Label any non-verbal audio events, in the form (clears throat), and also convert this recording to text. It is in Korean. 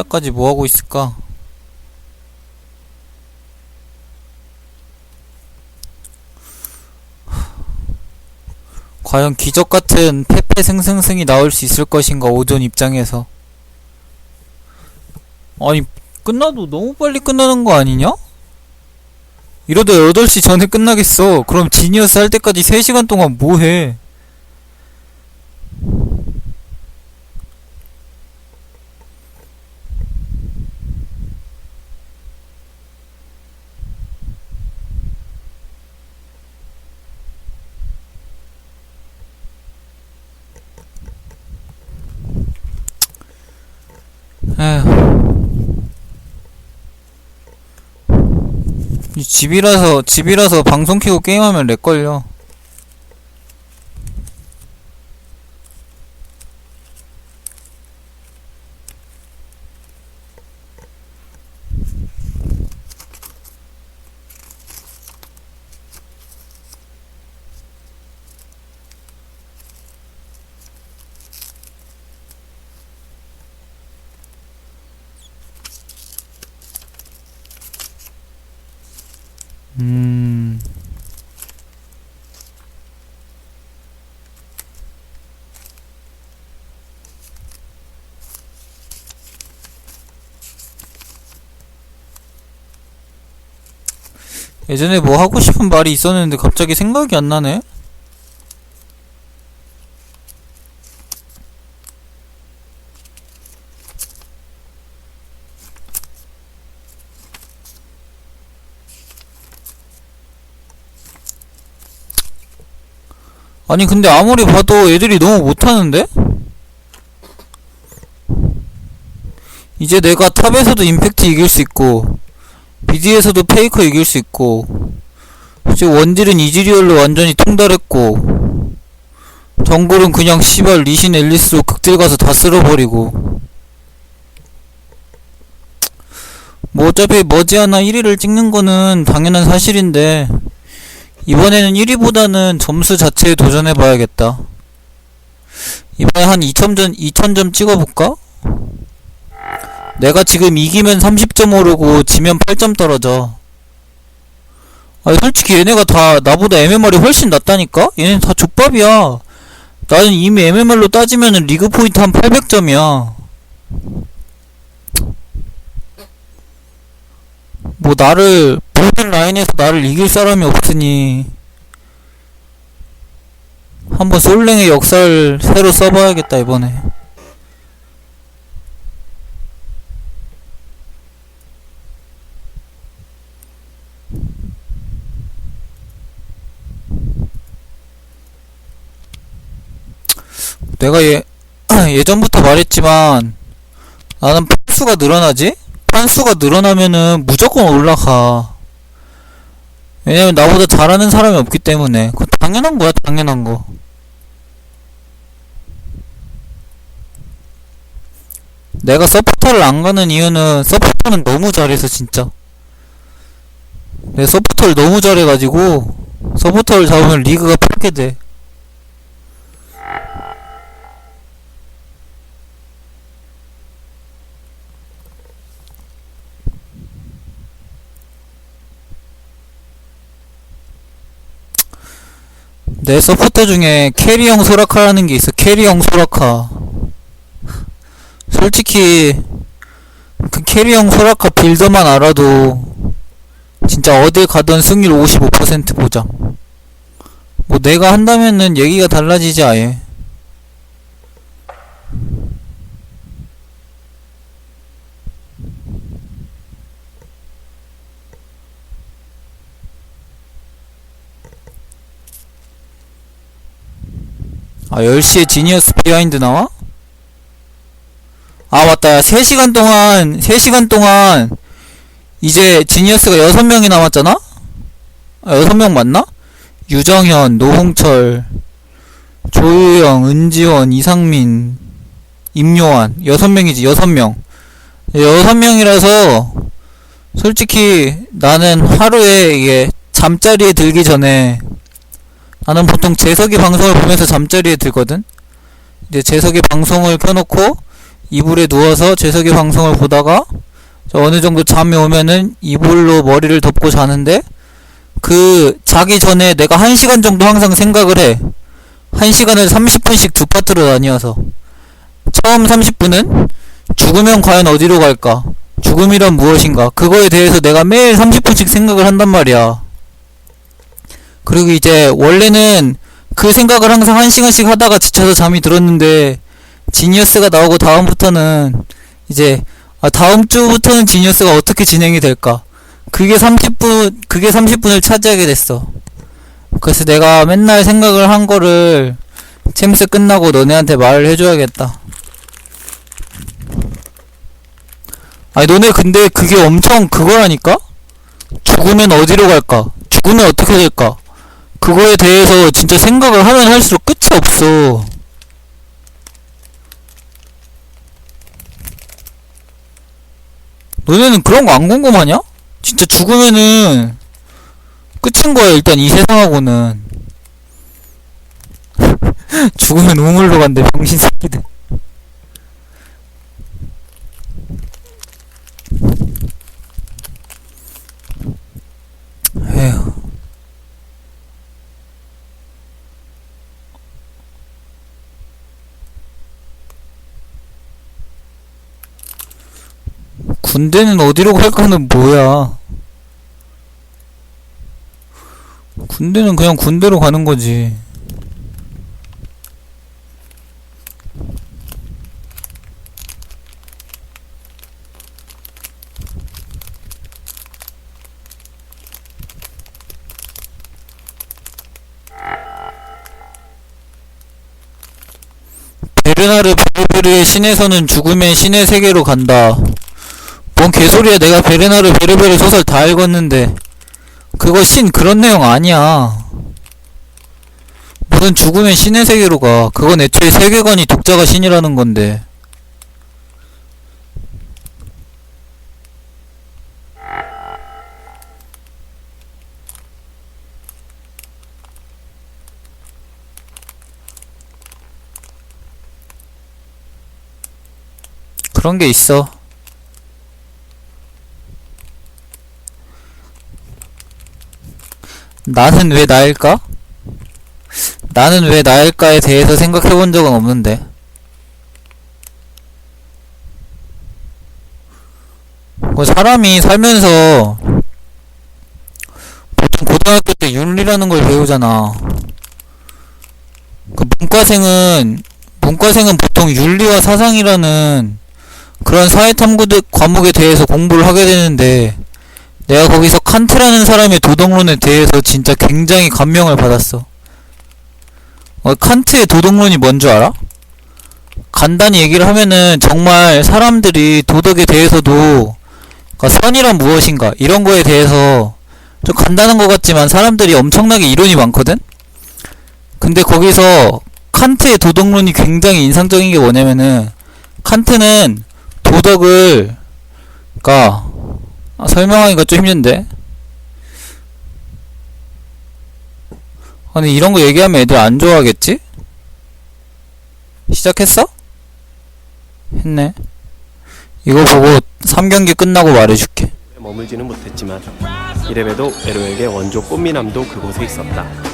시작까지 뭐하고 있을까? 과연 기적 같은 페페 승승승이 나올 수 있을 것인가 오존 입장에서 아니 끝나도 너무 빨리 끝나는 거 아니냐? 이러다 8시 전에 끝나겠어 그럼 지니어스 할 때까지 3시간 동안 뭐해 에휴. 이 집이라서 집이라서 방송 켜고 게임하면 렉 걸려. 예전에 뭐 하고 싶은 말이 있었는데 갑자기 생각이 안 나네? 아니 근데 아무리 봐도 애들이 너무 못하는데? 이제 내가 탑에서도 임팩트 이길 수 있고 비디에서도 페이커 이길 수 있고 이제 원딜은 이즈리얼로 완전히 통달했고 정글은 그냥 시발 리신 앨리스로 극딜 가서 다 쓸어버리고 뭐 어차피 머지않아 1위를 찍는 거는 당연한 사실인데 이번에는 1위보다는 점수 자체에 도전해 봐야겠다. 이번에 한 2000점, 2000점 찍어볼까? 내가 지금 이기면 30점 오르고 지면 8점 떨어져. 아니, 솔직히 얘네가 다 나보다 MMR이 훨씬 낫다니까? 얘네 다 족밥이야. 나는 이미 MMR로 따지면은 리그 포인트 한 800점이야. 뭐 나를 모든 라인에서 나를 이길 사람이 없으니 한번 솔랭의 역사를 새로 써봐야겠다 이번에 내가 예, (clears throat) 예전부터 말했지만 나는 판수가 늘어나지? 판수가 늘어나면은 무조건 올라가. 왜냐면 나보다 잘하는 사람이 없기 때문에. 그거 당연한 거야, 당연한 거. 내가 서포터를 안 가는 이유는 서포터는 너무 잘해서 진짜. 내 서포터를 너무 잘해가지고 서포터를 잡으면 리그가 파괴돼. 내 서포터 중에 캐리형 소라카라는 게 있어. 캐리형 소라카. 솔직히 그 캐리형 소라카 빌더만 알아도 진짜 어딜 가든 승률 55% 보장. 뭐 내가 한다면은 얘기가 달라지지 아예. 아 10시에 지니어스 비하인드 나와? 아 맞다 야 3시간 동안 3시간 동안 이제 지니어스가 6명이 남았잖아? 아 6명 맞나? 유정현, 노홍철, 조유영, 은지원, 이상민, 임요한 6명이지 6명 6명이라서 솔직히 나는 하루에 이게 잠자리에 들기 전에 나는 보통 재석이 방송을 보면서 잠자리에 들거든. 이제 재석이 방송을 켜놓고 이불에 누워서 재석이 방송을 보다가 저 어느 정도 잠이 오면은 이불로 머리를 덮고 자는데 그 자기 전에 내가 1시간 정도 항상 생각을 해. 1시간을 30분씩 두 파트로 나뉘어서 처음 30분은 죽으면 과연 어디로 갈까? 죽음이란 무엇인가? 그거에 대해서 내가 매일 30분씩 생각을 한단 말이야. 그리고 이제 원래는 그 생각을 항상 1시간씩 하다가 지쳐서 잠이 들었는데 지니어스가 나오고 다음부터는 이제 아 다음 주부터는 지니어스가 어떻게 진행이 될까? 그게 30분 그게 30분을 차지하게 됐어. 그래서 내가 맨날 생각을 한 거를 챔스 끝나고 너네한테 말을 해줘야겠다. 아니 너네 근데 그게 엄청 그거라니까? 죽으면 어디로 갈까? 죽으면 어떻게 될까? 그거에 대해서 진짜 생각을 하면 할수록 끝이 없어. 너네는 그런 거 안 궁금하냐? 진짜 죽으면은 끝인 거야 일단 이 세상하고는 (laughs) 죽으면 우물로 간대 병신 새끼들 에휴 군대는 어디로 갈까는 뭐야 군대는 그냥 군대로 가는 거지. 베르나르 베르베르의 신에서는 죽음의 신의 세계로 간다. 뭔 개소리야 내가 베르나르 베르베르 소설 다 읽었는데 그거 신 그런 내용 아니야. 무슨 죽으면 신의 세계로 가. 그건 애초에 세계관이 독자가 신이라는 건데. 그런 게 있어. 나는 왜 나일까? 나는 왜 나일까에 대해서 생각해 본 적은 없는데. 뭐 사람이 살면서 보통 고등학교 때 윤리라는 걸 배우잖아. 그 문과생은 문과생은 보통 윤리와 사상이라는 그런 사회 탐구 과목에 대해서 공부를 하게 되는데 내가 거기서 칸트라는 사람의 도덕론에 대해서 진짜 굉장히 감명을 받았어. 어, 칸트의 도덕론이 뭔 줄 알아? 간단히 얘기를 하면은 정말 사람들이 도덕에 대해서도 그러니까 선이란 무엇인가 이런 거에 대해서 좀 간단한 것 같지만 사람들이 엄청나게 이론이 많거든? 근데 거기서 칸트의 도덕론이 굉장히 인상적인 게 뭐냐면은 칸트는 도덕을 그니까 아, 설명하기가 좀 힘든데 아니 이런 거 얘기하면 애들 안 좋아하겠지? 시작했어? 했네 이거 보고 3경기 끝나고 말해줄게 머물지는 못했지만 이래봬도 에로에게 원조 꽃미남도 그곳에 있었다.